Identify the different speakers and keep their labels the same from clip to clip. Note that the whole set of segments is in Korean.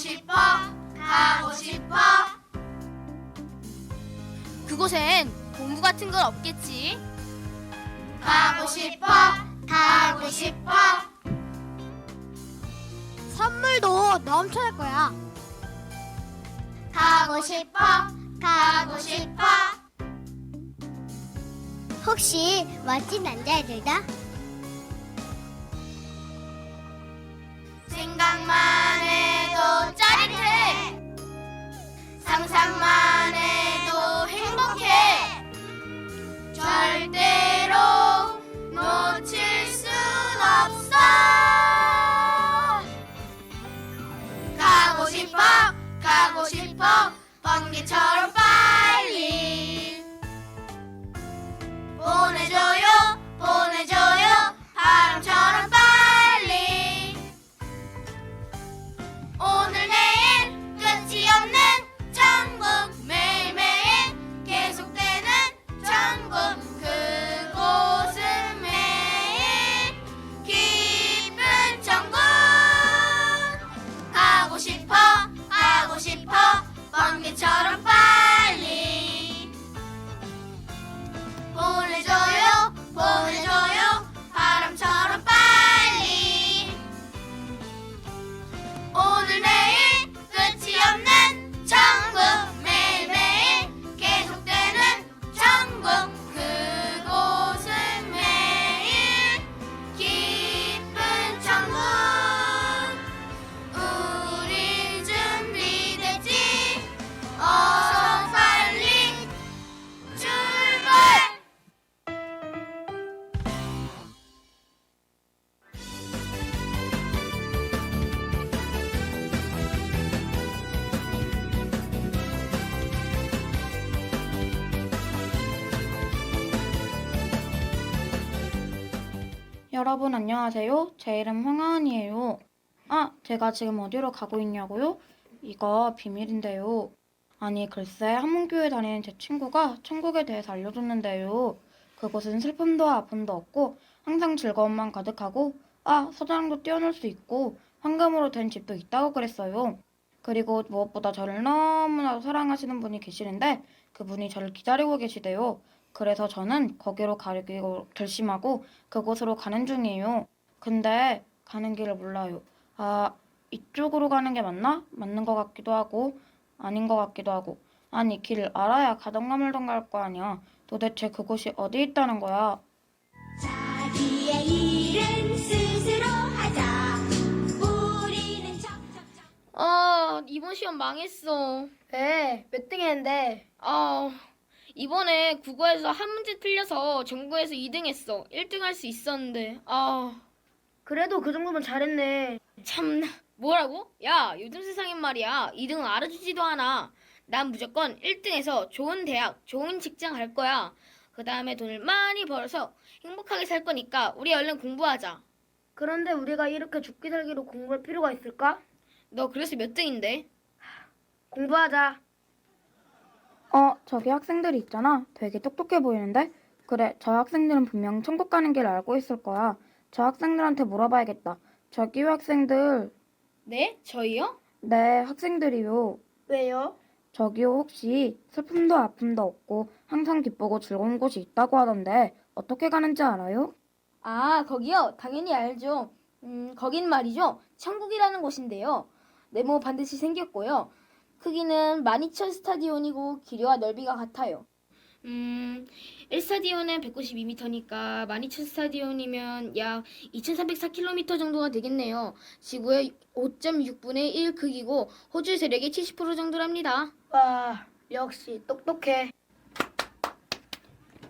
Speaker 1: 가고 싶어 가고 싶어
Speaker 2: 그곳엔 공부 같은 건 없겠지.
Speaker 1: 가고 싶어 가고 싶어
Speaker 2: 선물도 넘쳐날 거야.
Speaker 1: 가고 싶어 가고 싶어
Speaker 3: 혹시 멋진 남자애들다?
Speaker 1: 상상만 해도 행복해. 절대로 놓칠 순 없어. 가고 싶어 가고 싶어. 번개처럼
Speaker 4: 여러분 안녕하세요. 제 이름 황하은이에요. 아, 제가 지금 어디로 가고 있냐고요? 이거 비밀인데요. 아니, 글쎄 한문교회 다니는 제 친구가 천국에 대해서 알려줬는데요. 그곳은 슬픔도 아픔도 없고 항상 즐거움만 가득하고 아, 서장도 뛰어놀 수 있고 황금으로 된 집도 있다고 그랬어요. 그리고 무엇보다 저를 너무나도 사랑하시는 분이 계시는데 그분이 저를 기다리고 계시대요. 그래서 저는 거기로 가기로 결심하고 그곳으로 가는 중이에요. 근데 가는 길을 몰라요. 아, 이쪽으로 가는 게 맞나? 맞는 것 같기도 하고 아닌 것 같기도 하고 아니 길을 알아야 가던가 말던가 할 거 아니야. 도대체 그곳이 어디 있다는 거야?
Speaker 3: 자기의 일은 스스로 하자. 우리는 척척척.
Speaker 2: 아, 이번 시험 망했어.
Speaker 5: 왜? 몇 등 했는데?
Speaker 2: 아, 이번에 국어에서 한 문제 틀려서 전국에서 2등 했어. 1등 할 수 있었는데. 아,
Speaker 5: 그래도 그 정도면 잘했네.
Speaker 2: 참나. 뭐라고? 야, 요즘 세상엔 말이야. 2등은 알아주지도 않아. 난 무조건 1등해서 좋은 대학, 좋은 직장 갈 거야. 그 다음에 돈을 많이 벌어서 행복하게 살 거니까 우리 얼른 공부하자.
Speaker 5: 그런데 우리가 이렇게 죽기 살기로 공부할 필요가 있을까?
Speaker 2: 너 그래서 몇 등인데?
Speaker 5: 공부하자.
Speaker 4: 어, 저기 학생들이 있잖아. 되게 똑똑해 보이는데? 그래, 저 학생들은 분명 천국 가는 길을 알고 있을 거야. 저 학생들한테 물어봐야겠다. 저기요, 학생들.
Speaker 2: 네? 저희요?
Speaker 4: 네, 학생들이요.
Speaker 5: 왜요?
Speaker 4: 저기요, 혹시 슬픔도 아픔도 없고 항상 기쁘고 즐거운 곳이 있다고 하던데 어떻게 가는지 알아요?
Speaker 2: 아, 거기요? 당연히 알죠. 음, 거긴 말이죠. 천국이라는 곳인데요. 네모 반드시 생겼고요. 크기는 12,000 스타디온이고 길이와 넓이가 같아요. 음, 1스타디온은 192m니까 12,000 스타디온이면 약 2,304km 정도가 되겠네요. 지구의 5.6분의 1 크기고 호주 세력의 70% 정도랍니다.
Speaker 5: 와, 역시 똑똑해.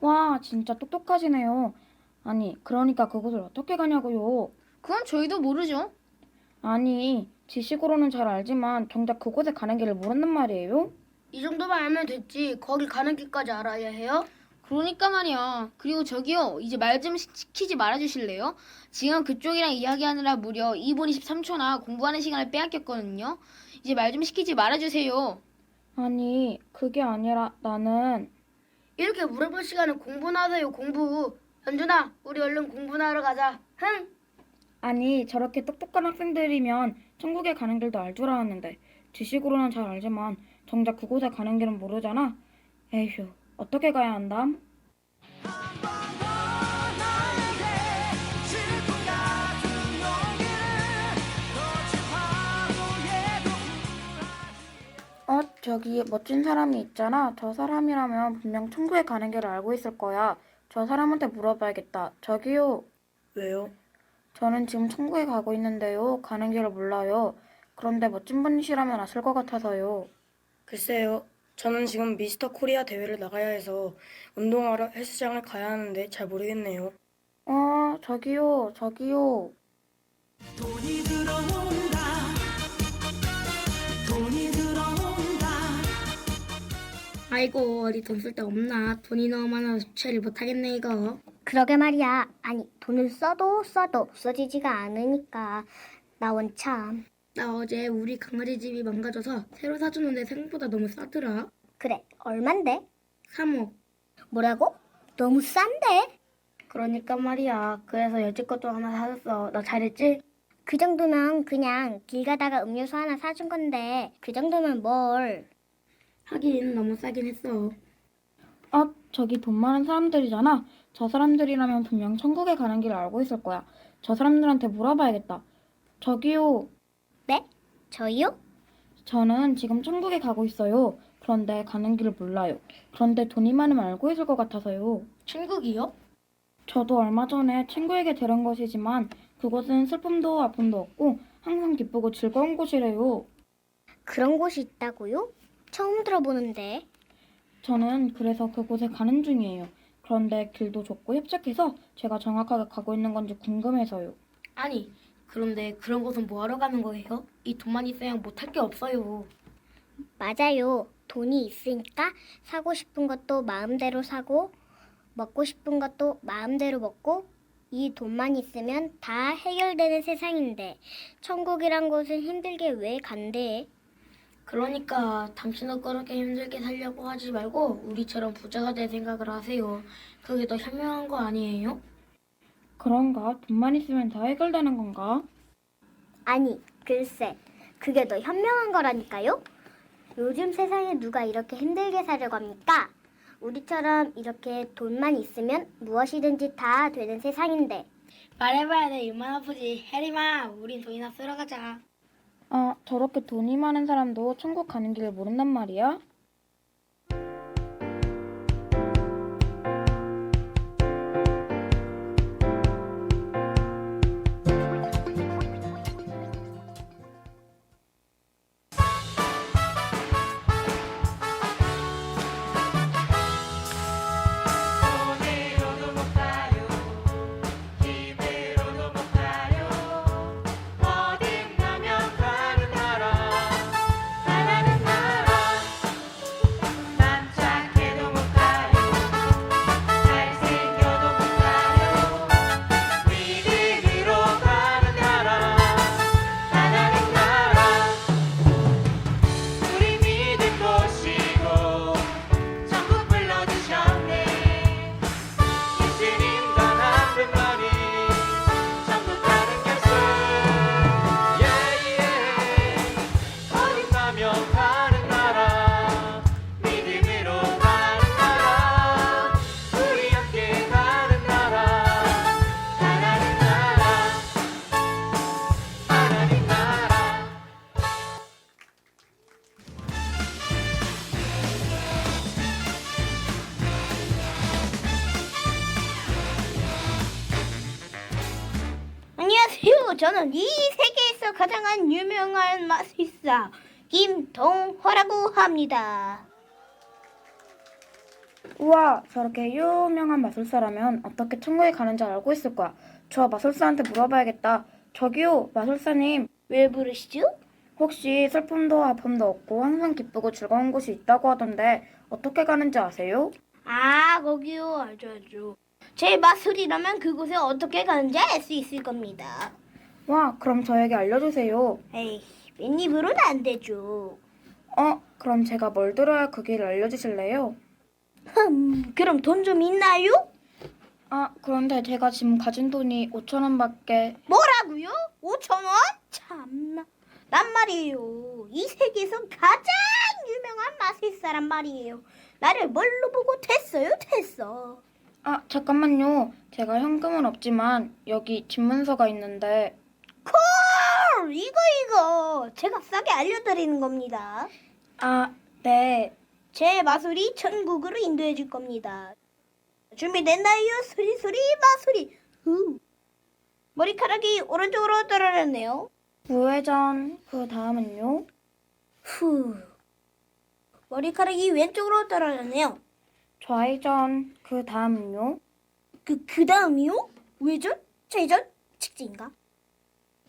Speaker 4: 와, 진짜 똑똑하시네요. 아니, 그러니까 그곳을 어떻게 가냐고요?
Speaker 2: 그건 저희도 모르죠.
Speaker 4: 아니, 지식으로는 잘 알지만 정작 그곳에 가는 길을 모른단 말이에요?
Speaker 5: 이 정도만 알면 됐지. 거기 가는 길까지 알아야 해요?
Speaker 2: 그러니까 말이야. 그리고 저기요, 이제 말 좀 시키지 말아주실래요? 지금 그쪽이랑 이야기하느라 무려 2분 23초나 공부하는 시간을 빼앗겼거든요. 이제 말 좀 시키지 말아주세요.
Speaker 4: 아니, 그게 아니라 나는
Speaker 5: 이렇게 물어볼 시간에 공부나 하세요, 공부. 연준아, 우리 얼른 공부나 하러 가자. 흥!
Speaker 4: 아니, 저렇게 똑똑한 학생들이면 천국에 가는 길도 알 줄 알았는데 지식으로는 잘 알지만 정작 그곳에 가는 길은 모르잖아. 에휴, 어떻게 가야 한담? 어, 저기 멋진 사람이 있잖아. 저 사람이라면 분명 천국에 가는 길을 알고 있을 거야. 저 사람한테 물어봐야겠다. 저기요.
Speaker 1: 왜요?
Speaker 4: 저는 지금 천국에 가고 있는데요. 가는 길을 몰라요. 그런데 멋진 분이시라면 아실 것 같아서요.
Speaker 1: 글쎄요. 저는 지금 미스터 코리아 대회를 나가야 해서 운동하러 헬스장을 가야 하는데 잘 모르겠네요.
Speaker 4: 어, 저기요, 저기요.
Speaker 6: 돈이 들어온다 돈이 들어온다
Speaker 1: 아이고 어디 돈 쓸 데 없나? 돈이 너무 많아서 주체를 못하겠네 이거.
Speaker 3: 그러게 말이야. 아니, 돈을 써도 써도 없어지지가 않으니까. 나 원참.
Speaker 1: 나 어제 우리 강아지 집이 망가져서 새로 사주는데 생각보다 너무 싸더라.
Speaker 3: 그래, 얼만데?
Speaker 1: 3억.
Speaker 3: 뭐라고? 너무 싼데?
Speaker 1: 그러니까 말이야. 그래서 여지껏도 하나 사줬어. 나 잘했지?
Speaker 3: 그 정도면 그냥 길 가다가 음료수 하나 사준 건데, 그 정도면 뭘.
Speaker 1: 하긴 너무 싸긴 했어.
Speaker 4: 어, 저기 돈 많은 사람들이잖아. 저 사람들이라면 분명 천국에 가는 길을 알고 있을 거야. 저 사람들한테 물어봐야겠다. 저기요.
Speaker 3: 네? 저요?
Speaker 4: 저는 지금 천국에 가고 있어요. 그런데 가는 길을 몰라요. 그런데 돈이 많으면 알고 있을 것 같아서요.
Speaker 1: 천국이요?
Speaker 4: 저도 얼마 전에 친구에게 들은 것이지만 그곳은 슬픔도 아픔도 없고 항상 기쁘고 즐거운 곳이래요.
Speaker 3: 그런 곳이 있다고요? 처음 들어보는데.
Speaker 4: 저는 그래서 그곳에 가는 중이에요. 그런데 길도 좁고 협착해서 제가 정확하게 가고 있는 건지 궁금해서요.
Speaker 1: 아니, 그런데 그런 곳은 뭐하러 가는 거예요? 이 돈만 있으면 못할 게 없어요.
Speaker 3: 맞아요. 돈이 있으니까 사고 싶은 것도 마음대로 사고, 먹고 싶은 것도 마음대로 먹고, 이 돈만 있으면 다 해결되는 세상인데, 천국이란 곳은 힘들게 왜 간대?
Speaker 1: 그러니까 당신도 그렇게 힘들게 살려고 하지 말고 우리처럼 부자가 될 생각을 하세요. 그게 더 현명한 거 아니에요?
Speaker 4: 그런가? 돈만 있으면 다 해결되는 건가?
Speaker 3: 아니, 글쎄, 그게 더 현명한 거라니까요? 요즘 세상에 누가 이렇게 힘들게 살려고 합니까? 우리처럼 이렇게 돈만 있으면 무엇이든지 다 되는 세상인데.
Speaker 1: 말해봐야 돼 입만 아프지. 혜림아, 우린 돈이나 쓰러 가자.
Speaker 4: 아, 저렇게 돈이 많은 사람도 천국 가는 길을 모른단 말이야?
Speaker 7: 안녕하세요. 저는 이 세계에서 가장 유명한 마술사 김동호라고 합니다.
Speaker 4: 우와, 저렇게 유명한 마술사라면 어떻게 천국에 가는지 알고 있을 거야. 저 마술사한테 물어봐야겠다. 저기요, 마술사님.
Speaker 7: 왜 부르시죠?
Speaker 4: 혹시 슬픔도 아픔도 없고 항상 기쁘고 즐거운 곳이 있다고 하던데 어떻게 가는지 아세요?
Speaker 7: 아, 거기요. 알죠, 알죠. 제 마술이라면 그곳에 어떻게 가는지 알 수 있을 겁니다.
Speaker 4: 와, 그럼 저에게 알려주세요.
Speaker 7: 에이, 맨입으로는 안 되죠.
Speaker 4: 어, 그럼 제가 뭘 들어야 그 길을 알려주실래요?
Speaker 7: 흠, 그럼 돈 좀 있나요?
Speaker 4: 아, 그런데 제가 지금 가진 돈이 5천 원밖에
Speaker 7: 뭐라고요? 5천 원? 참나. 난 말이에요. 이 세계에서 가장 유명한 마술사란 말이에요. 나를 뭘로 보고 됐어요, 됐어.
Speaker 4: 아, 잠깐만요. 제가 현금은 없지만 여기 집문서가 있는데
Speaker 7: 헐, 이거 이거 제가 싸게 알려드리는 겁니다.
Speaker 4: 아, 네.
Speaker 7: 제 마술이 천국으로 인도해 줄 겁니다. 준비됐나요? 소리 소리 마술이. 후. 머리카락이 오른쪽으로 떨어졌네요.
Speaker 4: 우회전. 그 다음은요?
Speaker 7: 후. 머리카락이 왼쪽으로 떨어졌네요.
Speaker 4: 좌회전. 그 다음은요?
Speaker 7: 그, 그 다음이요? 외전? 최전? 직진인가?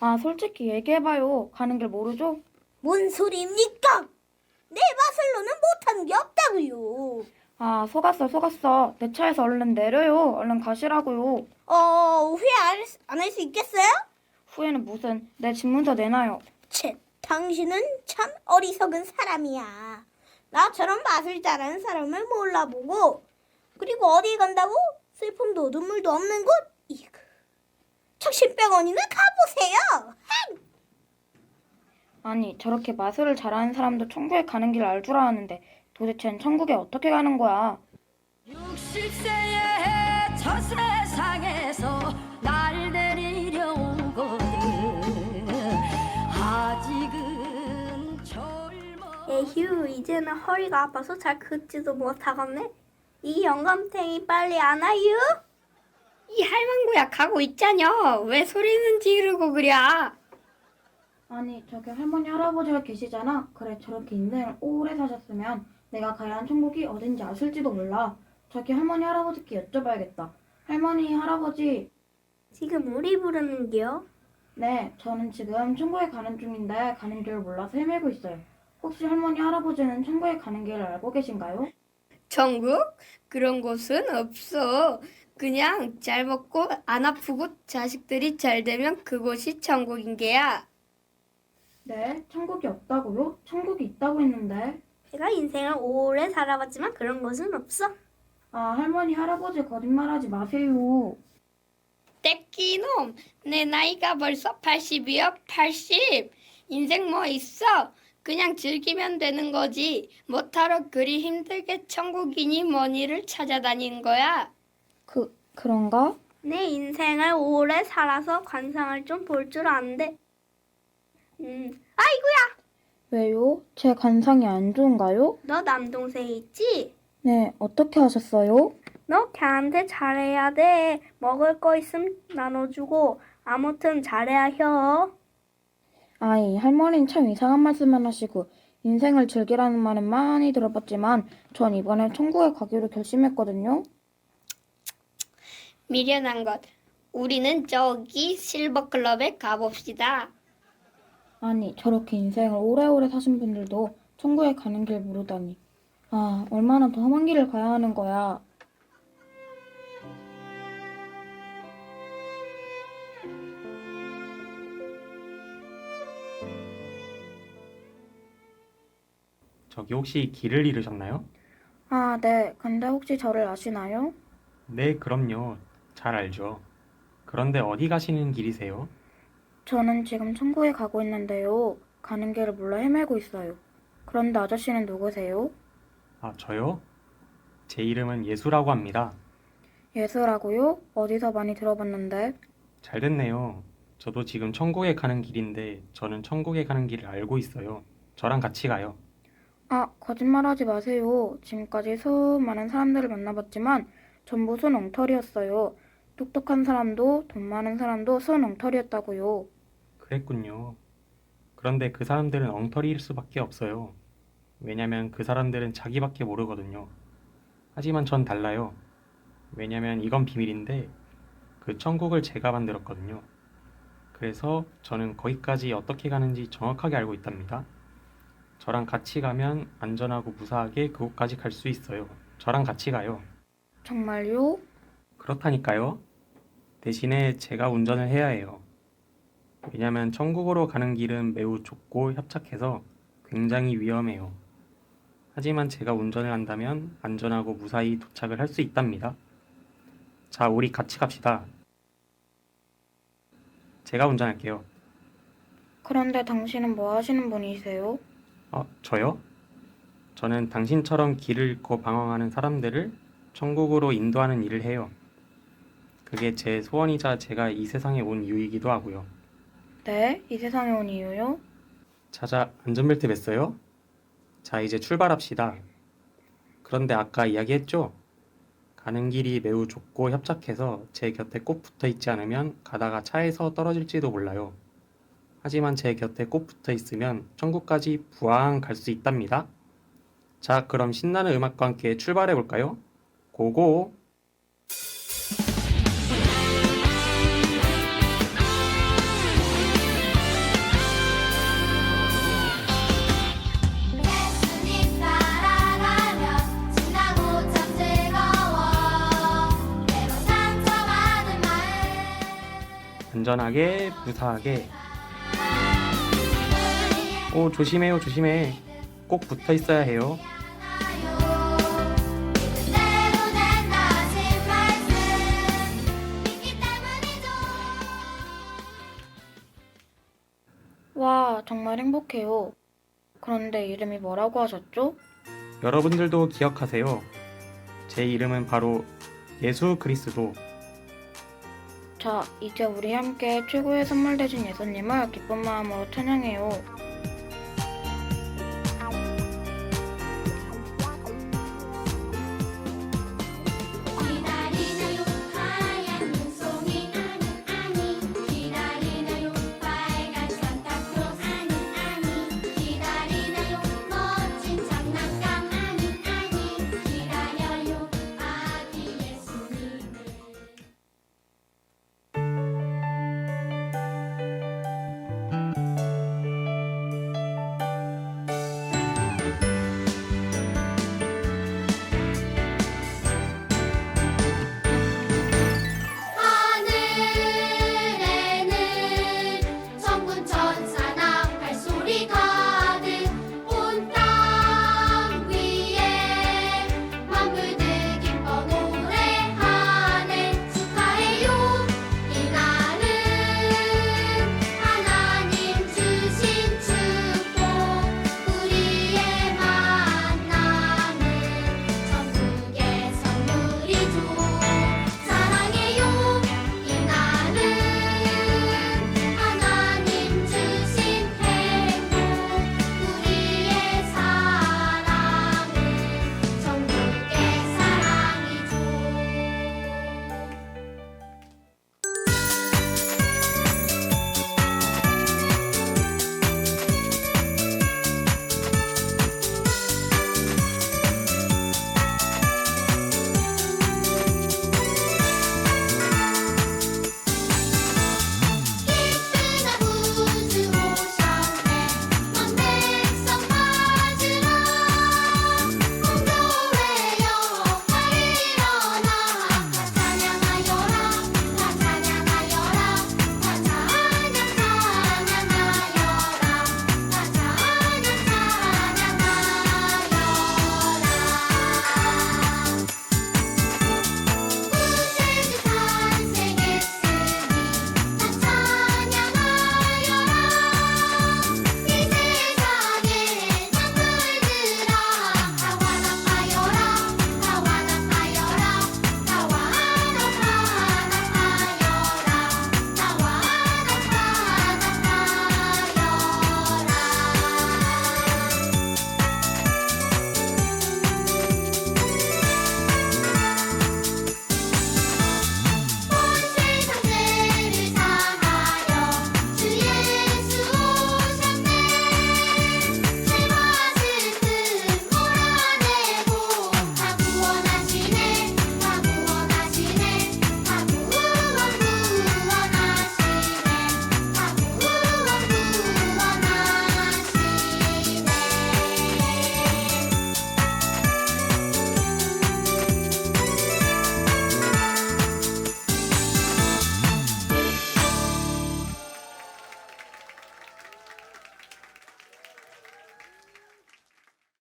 Speaker 4: 아, 솔직히 얘기해봐요. 가는 길 모르죠?
Speaker 7: 뭔 소리입니까? 내 마술로는 못하는 게 없다고요.
Speaker 4: 아, 속았어, 속았어. 내 차에서 얼른 내려요. 얼른 가시라고요.
Speaker 7: 어, 후회 안 할 수 있겠어요?
Speaker 4: 후에는 무슨 내 집 문서 내놔요.
Speaker 7: 채, 당신은 참 어리석은 사람이야. 나처럼 마술 잘하는 사람을 몰라보고 그리고 어디 간다고? 슬픔도 눈물도 없는 곳? 이그. 청신병원이나 가보세요.
Speaker 4: 아니, 저렇게 마술을 잘하는 사람도 천국에 가는 길 알 줄 아는데 도대체 천국에 어떻게 가는 거야?
Speaker 8: 60세의 저 세상에서 날 데리
Speaker 7: 에휴, 이제는 허리가 아파서 잘 긋지도 못하겠네. 이 영감탱이 빨리 안 와요?
Speaker 2: 이 할망구야 가고 있자녀. 왜 소리는 지르고 그래?
Speaker 4: 아니, 저기 할머니, 할아버지가 계시잖아. 그래, 저렇게 인생을 오래 사셨으면 내가 가야 하는 천국이 어딘지 아실지도 몰라. 저기 할머니, 할아버지께 여쭤봐야겠다. 할머니, 할아버지.
Speaker 7: 지금 우리 부르는겨?
Speaker 4: 네, 저는 지금 천국에 가는 중인데 가는 길을 몰라서 헤매고 있어요. 혹시 할머니, 할아버지는 천국에 가는 길을 알고 계신가요?
Speaker 2: 천국? 그런 곳은 없어. 그냥 잘 먹고 안 아프고 자식들이 잘 되면 그곳이 천국인 게야.
Speaker 4: 네, 천국이 없다고요? 천국이 있다고 했는데.
Speaker 7: 제가 인생을 오래 살아봤지만 그런 것은 없어.
Speaker 4: 아, 할머니, 할아버지 거짓말하지 마세요.
Speaker 2: 떼끼놈, 내 나이가 벌써 80이야, 80. 인생 뭐 있어? 그냥 즐기면 되는 거지. 뭐하러 그리 힘들게 천국이니 뭐니를 찾아다니는 거야?
Speaker 4: 그, 그런가?
Speaker 7: 내 인생을 오래 살아서 관상을 좀 볼 줄 아는데. 음, 아이고야!
Speaker 4: 왜요? 제 관상이 안 좋은가요?
Speaker 7: 너 남동생 있지?
Speaker 4: 네, 어떻게 하셨어요?
Speaker 7: 너 걔한테 잘해야 돼. 먹을 거 있으면 나눠주고. 아무튼 잘해야 혀.
Speaker 4: 아이, 할머니는 참 이상한 말씀만 하시고, 인생을 즐기라는 말은 많이 들어봤지만, 전 이번에 천국에 가기로 결심했거든요.
Speaker 2: 미련한 것. 우리는 저기 실버클럽에 가봅시다.
Speaker 4: 아니, 저렇게 인생을 오래오래 사신 분들도 천국에 가는 길 모르다니. 아, 얼마나 더 험한 길을 가야 하는 거야.
Speaker 9: 저기 혹시 길을 잃으셨나요?
Speaker 4: 아, 네. 근데 혹시 저를 아시나요?
Speaker 9: 네, 그럼요. 잘 알죠. 그런데 어디 가시는 길이세요?
Speaker 4: 저는 지금 천국에 가고 있는데요. 가는 길을 몰라 헤매고 있어요. 그런데 아저씨는 누구세요?
Speaker 9: 아, 저요? 제 이름은 예수라고 합니다.
Speaker 4: 예수라고요? 어디서 많이 들어봤는데.
Speaker 9: 잘 됐네요. 저도 지금 천국에 가는 길인데 저는 천국에 가는 길을 알고 있어요. 저랑 같이 가요.
Speaker 4: 아, 거짓말하지 마세요. 지금까지 수많은 사람들을 만나봤지만 전부 순 엉터리였어요. 똑똑한 사람도 돈 많은 사람도 순 엉터리였다고요.
Speaker 9: 그랬군요. 그런데 그 사람들은 엉터리일 수밖에 없어요. 왜냐면 그 사람들은 자기밖에 모르거든요. 하지만 전 달라요. 왜냐면 이건 비밀인데 그 천국을 제가 만들었거든요. 그래서 저는 거기까지 어떻게 가는지 정확하게 알고 있답니다. 저랑 같이 가면 안전하고 무사하게 그곳까지 갈 수 있어요. 저랑 같이 가요.
Speaker 4: 정말요?
Speaker 9: 그렇다니까요. 대신에 제가 운전을 해야 해요. 왜냐면 천국으로 가는 길은 매우 좁고 협착해서 굉장히 위험해요. 하지만 제가 운전을 한다면 안전하고 무사히 도착을 할 수 있답니다. 자, 우리 같이 갑시다. 제가 운전할게요.
Speaker 4: 그런데 당신은 뭐 하시는 분이세요?
Speaker 9: 어, 저요? 저는 당신처럼 길을 잃고 방황하는 사람들을 천국으로 인도하는 일을 해요. 그게 제 소원이자 제가 이 세상에 온 이유이기도 하고요.
Speaker 4: 네? 이 세상에 온 이유요?
Speaker 9: 자자, 안전벨트 맸어요? 자, 이제 출발합시다. 그런데 아까 이야기했죠? 가는 길이 매우 좁고 협착해서 제 곁에 꼭 붙어 있지 않으면 가다가 차에서 떨어질지도 몰라요. 하지만 제 곁에 꼭 붙어 있으면 천국까지 부항 갈 수 있답니다. 자, 그럼 신나는 음악과 함께 출발해 볼까요? 고고! 안전하게, 무사하게. 오, 조심해요, 조심해. 꼭 붙어 있어야 해요.
Speaker 4: 와, 정말 행복해요. 그런데 이름이 뭐라고 하셨죠?
Speaker 9: 여러분들도 기억하세요. 제 이름은 바로 예수 그리스도.
Speaker 4: 자, 이제 우리 함께 최고의 선물 되신 예수님을 기쁜 마음으로 찬양해요.